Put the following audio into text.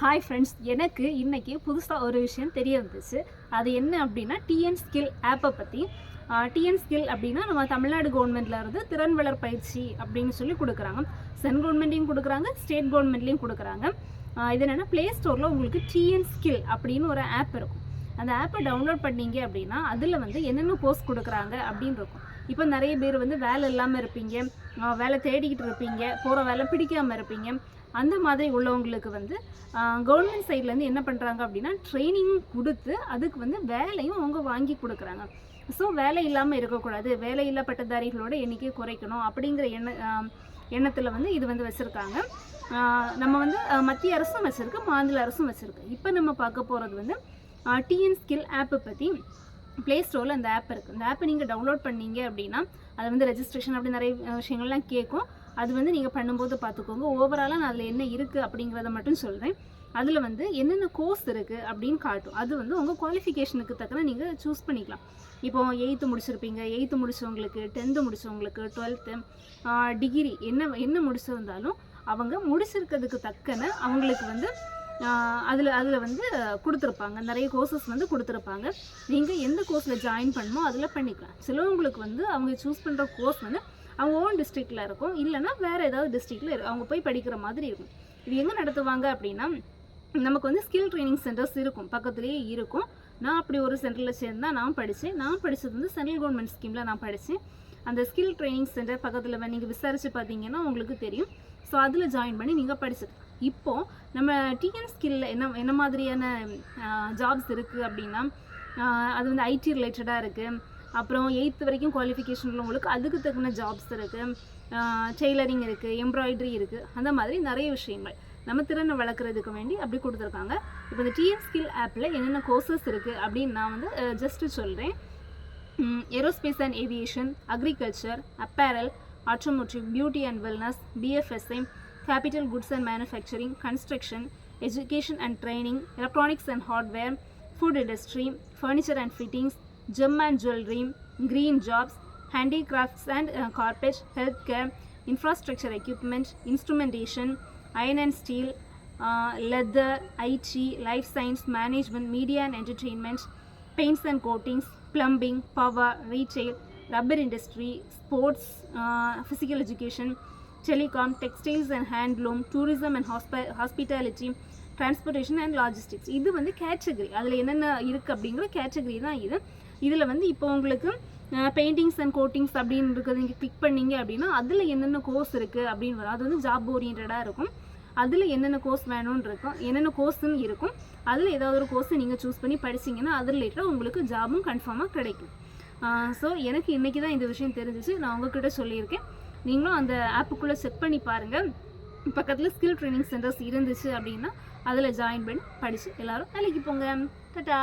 hi friends எனக்கு இன்றைக்கி புதுசாக ஒரு விஷயம் தெரிய வந்துச்சு அது என்ன அப்படின்னா டிஎன் ஸ்கில் ஆப்பை பற்றி டிஎன் ஸ்கில் அப்படின்னா நம்ம தமிழ்நாடு கவர்மெண்ட்டில் இருந்து திறன் வளர் பயிற்சி அப்படின்னு சொல்லி கொடுக்குறாங்க சென்ட் கவர்மெண்ட்லேயும் கொடுக்குறாங்க ஸ்டேட் கவர்மெண்ட்லேயும் கொடுக்குறாங்க இது என்னென்னா ப்ளே ஸ்டோரில் உங்களுக்கு டிஎன் ஸ்கில் அப்படின்னு ஒரு ஆப் இருக்கும் அந்த ஆப்பை டவுன்லோட் பண்ணீங்க அப்படின்னா அதில் வந்து என்னென்ன கோர்ஸ் கொடுக்குறாங்க அப்படின்னு இருக்கும் இப்போ நிறைய பேர் வந்து வேலை இல்லாமல் இருப்பீங்க வேலை தேடிக்கிட்டு இருப்பீங்க போகிற வேலை பிடிக்காமல் இருப்பீங்க அந்த மாதிரி உள்ளவங்களுக்கு வந்து கவர்மெண்ட் சைட்லேருந்து என்ன பண்ணுறாங்க அப்படின்னா ட்ரைனிங் கொடுத்து அதுக்கு வந்து வேலையும் அவங்க வாங்கி கொடுக்குறாங்க ஸோ வேலை இல்லாமல் இருக்கக்கூடாது வேலை இல்லா பட்டதாரிகளோட எண்ணிக்கை குறைக்கணும் அப்படிங்கிற எண்ண எண்ணத்தில் வந்து இது வந்து வச்சுருக்காங்க நம்ம வந்து மத்திய அரசும் வச்சுருக்கு மாநில அரசும் வச்சுருக்கு இப்போ நம்ம பார்க்க போகிறது வந்து டிஎன் ஸ்கில் ஆப்பை பற்றி ப்ளே ஸ்டோரில் அந்த ஆப் இருக்குது இந்த ஆப்பை நீங்கள் டவுன்லோட் பண்ணீங்க அப்படின்னா அதை வந்து ரெஜிஸ்ட்ரேஷன் அப்படி நிறைய விஷயங்கள்லாம் கேட்கும் அது வந்து நீங்கள் பண்ணும்போது பார்த்துக்கோங்க ஓவராலாக நான் அதில் என்ன இருக்குது அப்படிங்கிறத மட்டும் சொல்கிறேன் அதில் வந்து என்னென்ன கோர்ஸ் இருக்குது அப்படின்னு காட்டும் அது வந்து உங்கள் குவாலிஃபிகேஷனுக்கு தக்கன நீங்கள் சூஸ் பண்ணிக்கலாம் இப்போ எயித்து முடிச்சிருப்பீங்க எயித்து முடிச்சவங்களுக்கு டென்த்து முடிச்சவங்களுக்கு டுவெல்த்து டிகிரி என்ன என்ன முடிச்சிருந்தாலும் அவங்க முடிச்சிருக்கிறதுக்கு தக்கன அவங்களுக்கு வந்து அதில் அதில் வந்து கொடுத்துருப்பாங்க நிறைய கோர்சஸ் வந்து கொடுத்துருப்பாங்க நீங்கள் எந்த கோர்ஸில் ஜாயின் பண்ணுமோ அதில் பண்ணிக்கலாம் சிலவங்களுக்கு வந்து அவங்க சூஸ் பண்ணுற கோர்ஸ் வந்து அவங்க ஓன் டிஸ்ட்ரிக்டில் இருக்கும் இல்லைனா வேறு ஏதாவது டிஸ்ட்ரிக்டில் இருக்கும் அவங்க போய் படிக்கிற மாதிரி இருக்கும் இது எங்கே நடத்துவாங்க அப்படின்னா நமக்கு வந்து ஸ்கில் ட்ரைனிங் சென்டர்ஸ் இருக்கும் பக்கத்துலேயே இருக்கும் நான் அப்படி ஒரு சென்டரில் சேர்ந்தால் நான் படித்தேன் நான் படித்தது வந்து சென்ட்ரல் கவர்மெண்ட் ஸ்கீமில் நான் படித்தேன் அந்த ஸ்கில் ட்ரைனிங் சென்டர் பக்கத்தில் நீங்கள் விசாரித்து பார்த்தீங்கன்னா உங்களுக்கு தெரியும் ஸோ அதில் ஜாயின் பண்ணி நீங்கள் படிச்சுக்கலாம் இப்போது நம்ம டிஎன் ஸ்கில்ல என்ன என்ன மாதிரியான ஜாப்ஸ் இருக்குது அப்படின்னா அது வந்து ஐடி ரிலேட்டடாக இருக்குது அப்புறம் எயித்து வரைக்கும் குவாலிஃபிகேஷன் உங்களுக்கு அதுக்கு தகுந்த ஜாப்ஸ் இருக்குது டெய்லரிங் இருக்குது எம்ப்ராய்டரி இருக்குது அந்த மாதிரி நிறைய விஷயங்கள் நம்ம திறனை வளர்க்குறதுக்கு வேண்டி அப்படி கொடுத்துருக்காங்க இப்போ இந்த டிஎன் ஸ்கில் ஆப்பில் என்னென்ன கோர்சஸ் இருக்குது அப்படின்னு நான் வந்து ஜஸ்ட்டு சொல்கிறேன் aerospace and aviation agriculture apparel automotive beauty and wellness BFSI capital goods and manufacturing construction education and training electronics and hardware food industry furniture and fittings gem and jewellery green jobs handicrafts and uh, carpet healthcare infrastructure equipment instrumentation iron and steel uh, leather it life science management media and entertainment paints and plumbing power retail rubber industry sports physical education telecom textiles and handloom tourism and ஹாஸ்ப hospitality transportation and logistics இது வந்து category அதில் என்னென்ன இருக்குது அப்படிங்கிற category தான் இது இதில் வந்து இப்போ உங்களுக்கு பெயிண்டிங்ஸ் அண்ட் கோட்டிங்ஸ் அப்படின்னு இருக்கிறது நீங்கள் கிளிக் பண்ணீங்க அப்படின்னா அதில் என்னென்ன கோர்ஸ் இருக்குது அப்படின்னு வரும் அது வந்து ஜாப் ஓரியன்டாக இருக்கும் அதில் என்னென்ன கோர்ஸ் வேணும்னு இருக்கும் என்னென்ன கோர்ஸுன்னு இருக்கும் அதில் ஏதாவது ஒரு கோர்ஸை நீங்கள் சூஸ் பண்ணி படிச்சிங்கன்னா அது ரிலேட்டடாக உங்களுக்கு ஜாபும் கன்ஃபார்மாக கிடைக்கும் ஸோ எனக்கு இன்றைக்கி தான் இந்த விஷயம் தெரிஞ்சிச்சு நான் உங்ககிட்ட சொல்லியிருக்கேன் நீங்களும் அந்த ஆப்புக்குள்ளே செக் பண்ணி பாருங்கள் பக்கத்தில் ஸ்கில் ட்ரைனிங் சென்டர்ஸ் இருந்துச்சு அப்படின்னா அதில் ஜாயின் பண்ணி படித்து எல்லோரும் வேலைக்கு போங்க டட்டா